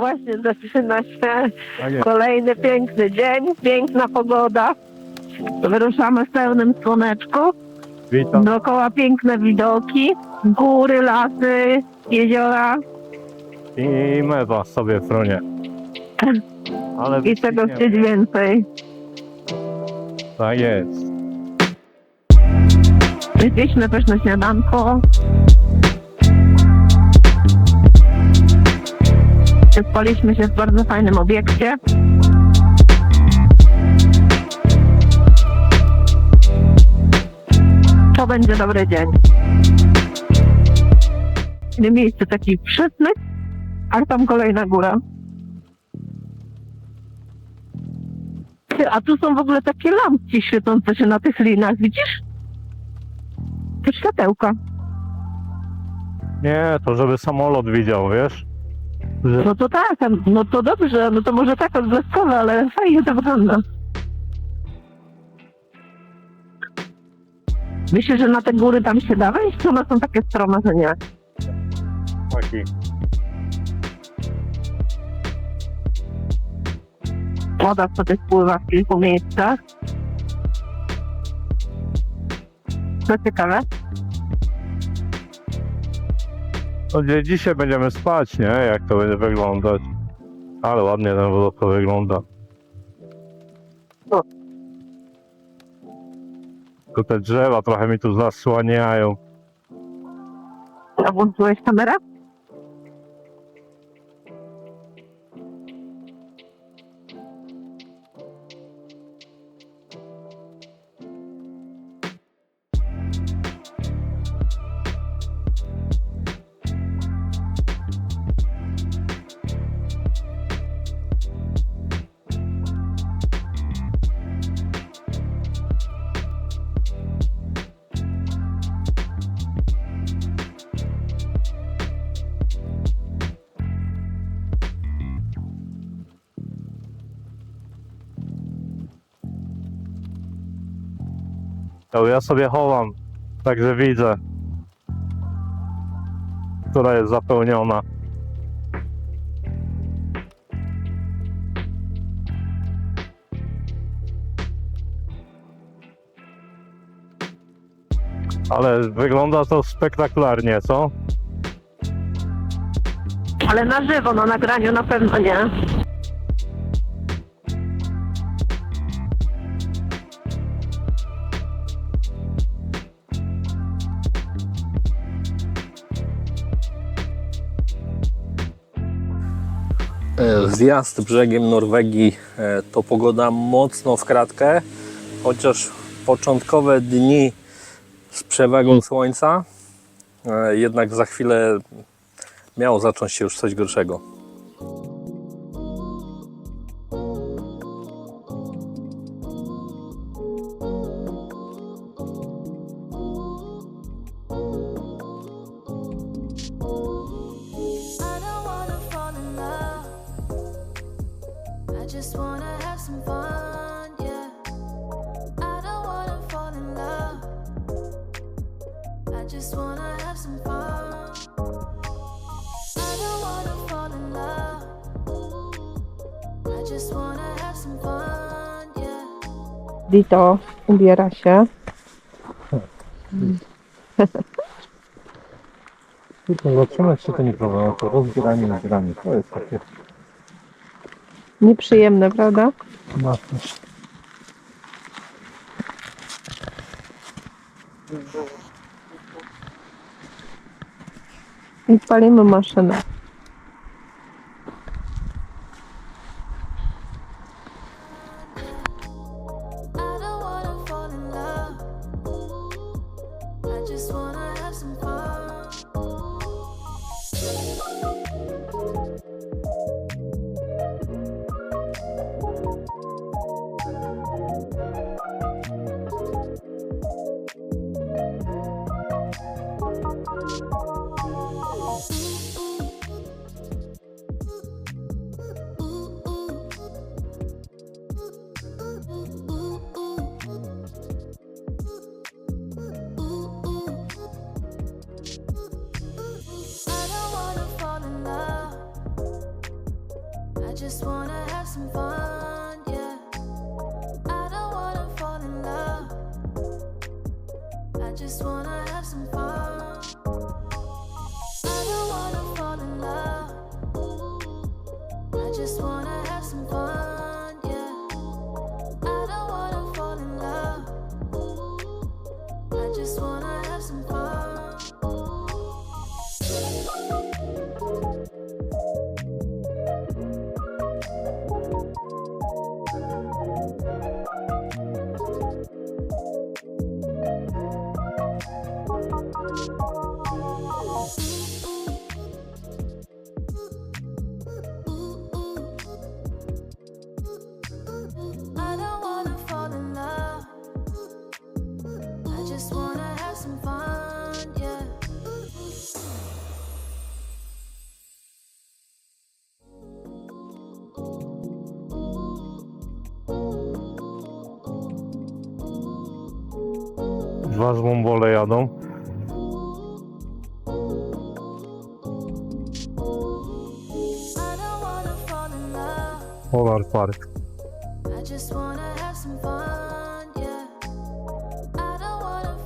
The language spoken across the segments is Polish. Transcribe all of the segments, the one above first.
właśnie zaczyna się Tak jest. kolejny piękny dzień, piękna pogoda. Wyruszamy w pełnym słoneczku. Witam. Dookoła piękne widoki, góry, lasy, jeziora I mewa sobie frunie. Ale i czego wyścigniemy. chcieć więcej. Tak jest. Jedliśmy pyszne śniadanko. Spaliśmy się w bardzo fajnym obiekcie. To będzie dobry dzień. Inne miejsce taki przytny, a tam kolejna góra. A tu są w ogóle takie lampki świecące się na tych linach, widzisz? To światełka. Nie, to żeby samolot widział, wiesz? Że No to tak, no to dobrze, no to może tak odblaskowe, ale fajnie to wygląda. Myślę, że na te góry tam się da wejść, czy one są takie strome, że nie? taki. Woda sobie spływa w kilku miejscach. To ciekawe. No dzisiaj będziemy spać, nie? Jak to będzie wyglądać. Ale ładnie ten wodopad wygląda. No. Tylko te drzewa trochę mi tu zasłaniają. A włączyłeś kamerę? To ja sobie chowam, także widzę, która jest zapełniona. Ale wygląda to spektakularnie, co? Ale na żywo, na nagraniu na pewno nie. Zjazd brzegiem Norwegii e, to pogoda mocno w kratkę, chociaż początkowe dni z przewagą słońca, e, jednak za chwilę miało zacząć się już coś gorszego. Dito ubiera się. Tylko zatrzymać się to nie problem, to rozbieranie i zbieranie, to jest takie Nieprzyjemne, prawda? mocne. I palimy maszynę. Just wanna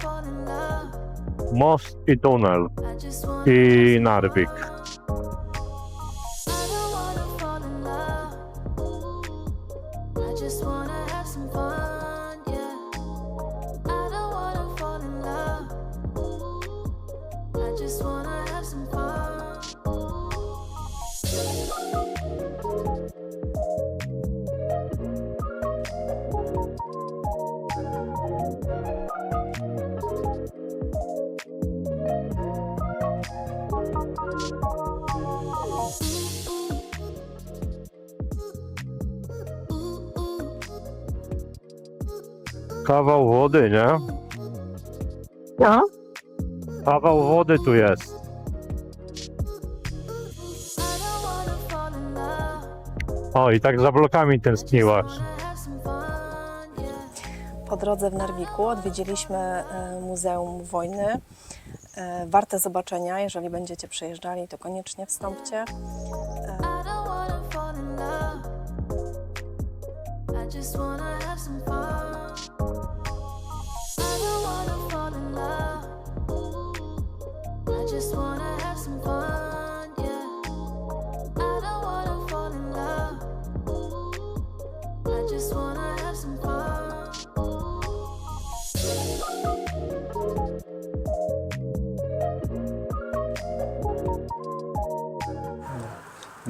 fall in love. Most i tunel. I just wanna I have some Narvik. Kawał wody, nie? No, Kawał wody tu jest. O, i tak za blokami tęskniłaś. Po drodze w Narwiku odwiedziliśmy e, Muzeum Wojny. E, Warte zobaczenia, jeżeli będziecie przyjeżdżali, to koniecznie wstąpcie. I just wanna have some fun.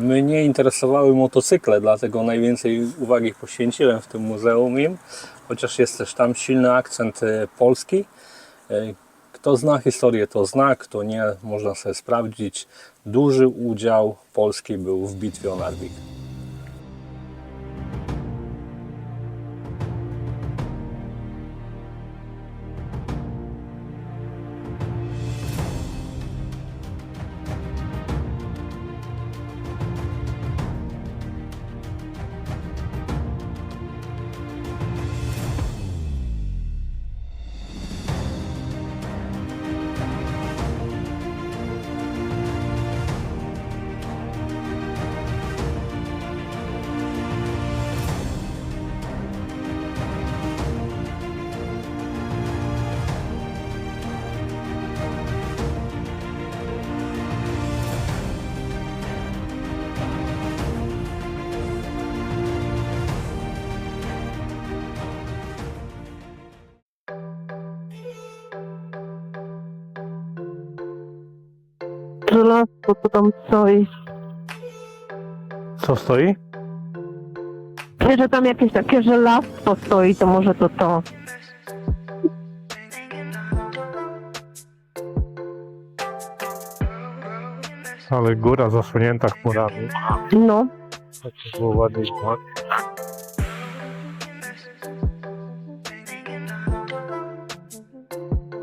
Mnie interesowały motocykle, dlatego najwięcej uwagi poświęciłem w tym muzeum im, chociaż jest też tam silny akcent e, polski. E, Kto zna historię, to zna, kto nie, można sobie sprawdzić. Duży udział Polski był w bitwie o Narvik. Żelazko to tam stoi. Co stoi? Wie, że tam jakieś takie żelastwo stoi, to może to to. Ale góra zasłonięta chmurami. No, Tak to było ładnie widać.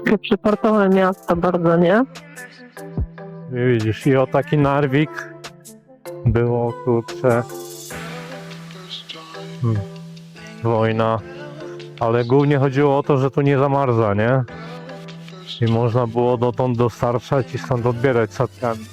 takie przyportowe miasto bardzo, nie? Widzisz, i o taki Narwik było kurczę hmm, wojna, ale głównie chodziło o to, że tu nie zamarza, nie? I można było dotąd dostarczać i stąd odbierać statkami.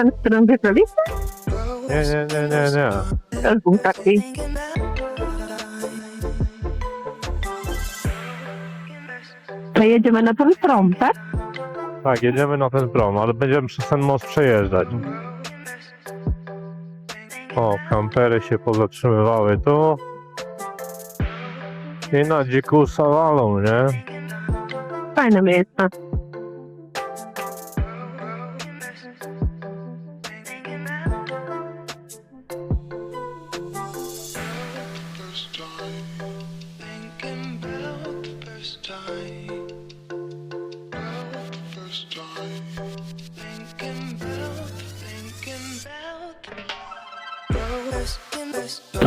Ten, z którym wybraliśmy, Nie, nie, nie, nie, nie. był taki. To jedziemy na ten prom, tak? Tak, jedziemy na ten prom, ale będziemy przez ten most przejeżdżać. O, kampery się pozatrzymywały tu. I na dzikusa walą, nie? Fajne miejsce.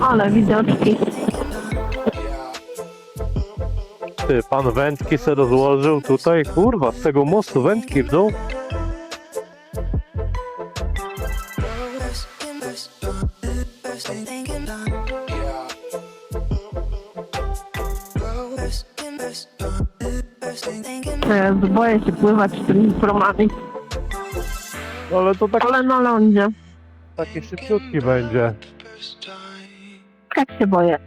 Ale widoczki. Ty, pan wędki se rozłożył tutaj, kurwa, z tego mostu wędki w dół. boję się pływać tymi promami. Ale to tak, Ale na lądzie. taki szybciutki będzie. Tak się boję.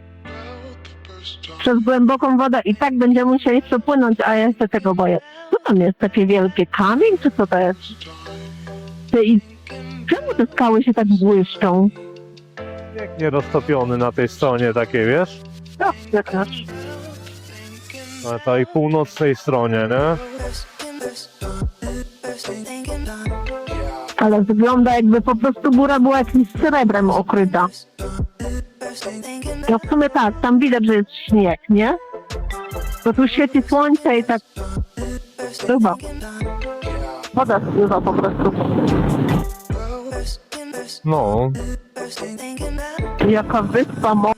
Przez głęboką wodę i tak będziemy musieli przepłynąć, a ja się tego boję. Co tam jest? Takie wielkie kamień, czy co to jest? Ty, i czemu te skały się tak błyszczą? Pięknie roztopiony na tej stronie takiej, wiesz? No, jak nasz. Na tej północnej stronie, nie? Ale wygląda jakby po prostu góra była jakimś srebrem okryta. No w sumie tak, tam widać, że jest śnieg, nie? To tu świeci słońce i tak spływa. Woda spływa po prostu. No. Jaka wyspa, mo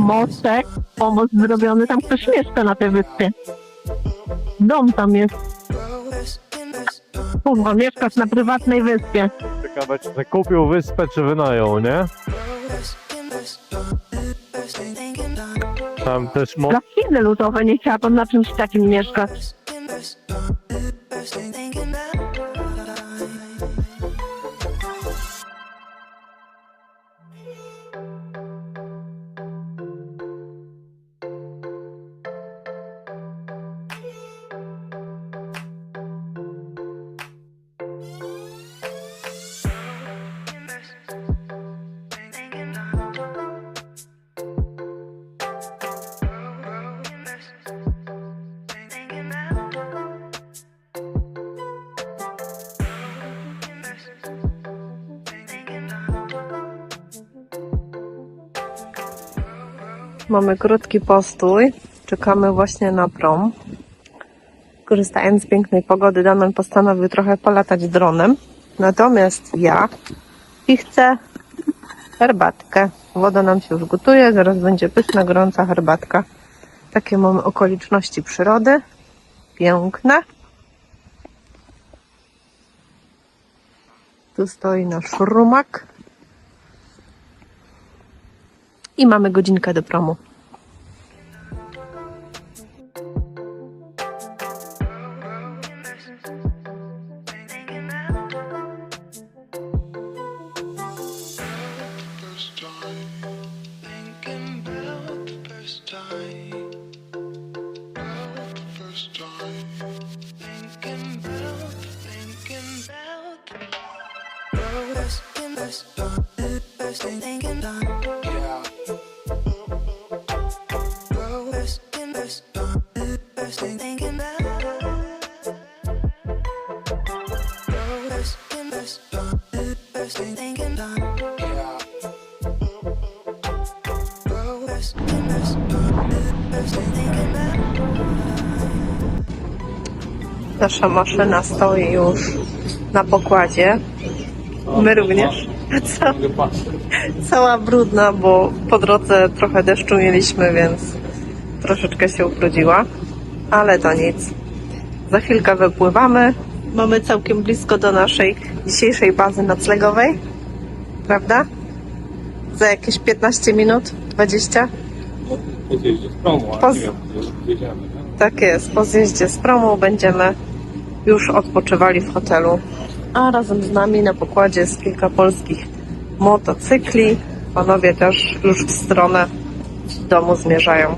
mostek, pomost zrobiony, tam ktoś mieszka na tej wyspie. Dom tam jest. Kurwa, mieszkasz na prywatnej wyspie. Ciekawe czy kupił wyspę, czy wynają, nie? Tam też mo- Dla Chiny ludowe nie chciałabym na czymś takim mieszkać. Mamy krótki postój. Czekamy właśnie na prom. Korzystając z pięknej pogody, Damian postanowił trochę polatać dronem. Natomiast ja i chcę herbatkę. Woda nam się już gotuje, zaraz będzie pyszna, gorąca herbatka. Takie mamy okoliczności przyrody. Piękne. Tu stoi nasz rumak. I mamy godzinkę do promu. Nasza maszyna stoi już na pokładzie. My również. Ca- Cała brudna, bo po drodze trochę deszczu mieliśmy, więc troszeczkę się ubrudziła. Ale to nic. Za chwilkę wypływamy Mamy całkiem blisko do naszej dzisiejszej bazy noclegowej. Prawda? Za jakieś 15 minut? 20? Po- Tak jest. Po zjeździe z promu będziemy już odpoczywali w hotelu. A razem z nami na pokładzie jest kilka polskich motocykli. Panowie też już w stronę domu zmierzają.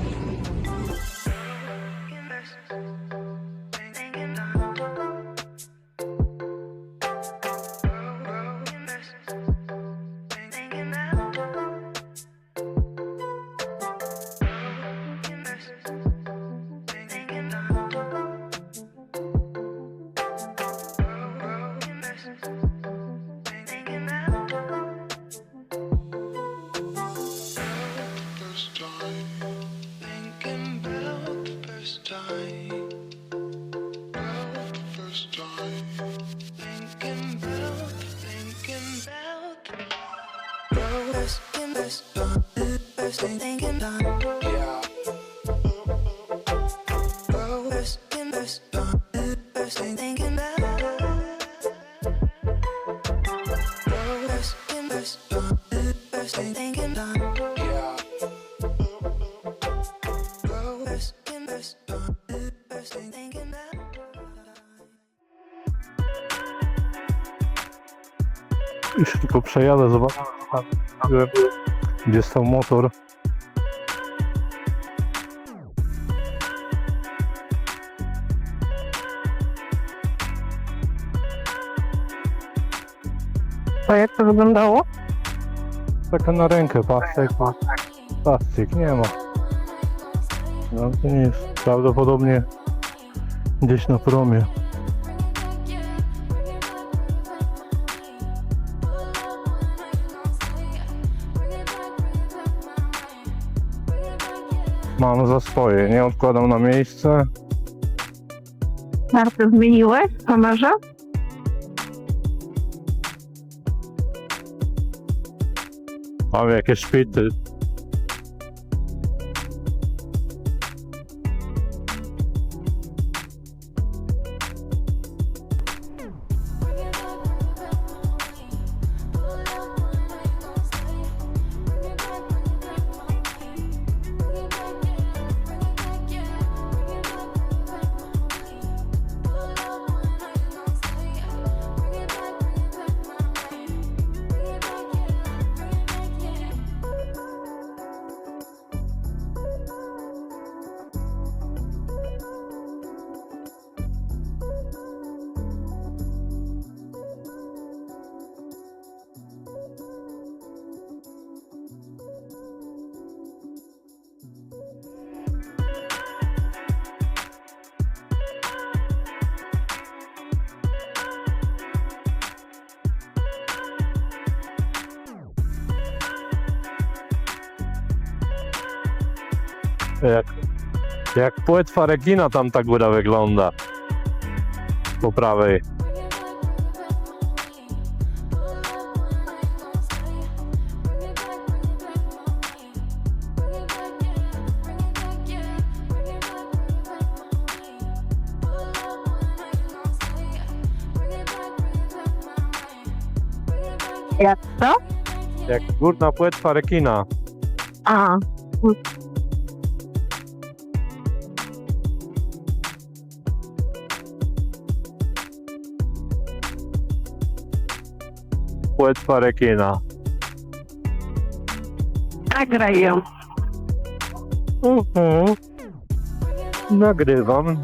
Już tylko przejadę, zobaczę, gdzie stał motor. A jak to wyglądało? Taka na rękę, plastik, plastik, nie ma. No to nie jest, prawdopodobnie gdzieś na promie. Mam za swoje, nie odkładam na miejsce. Kartę zmieniłeś kamerze? Mam jakieś szpity. Jak, jak płetwa rekina tam ta góra wygląda. Po prawej. Jak to? Jak górna płetwa rekina. A, Płetwa rekina. nagraj ją. Mhm. Nagrywam. Mm.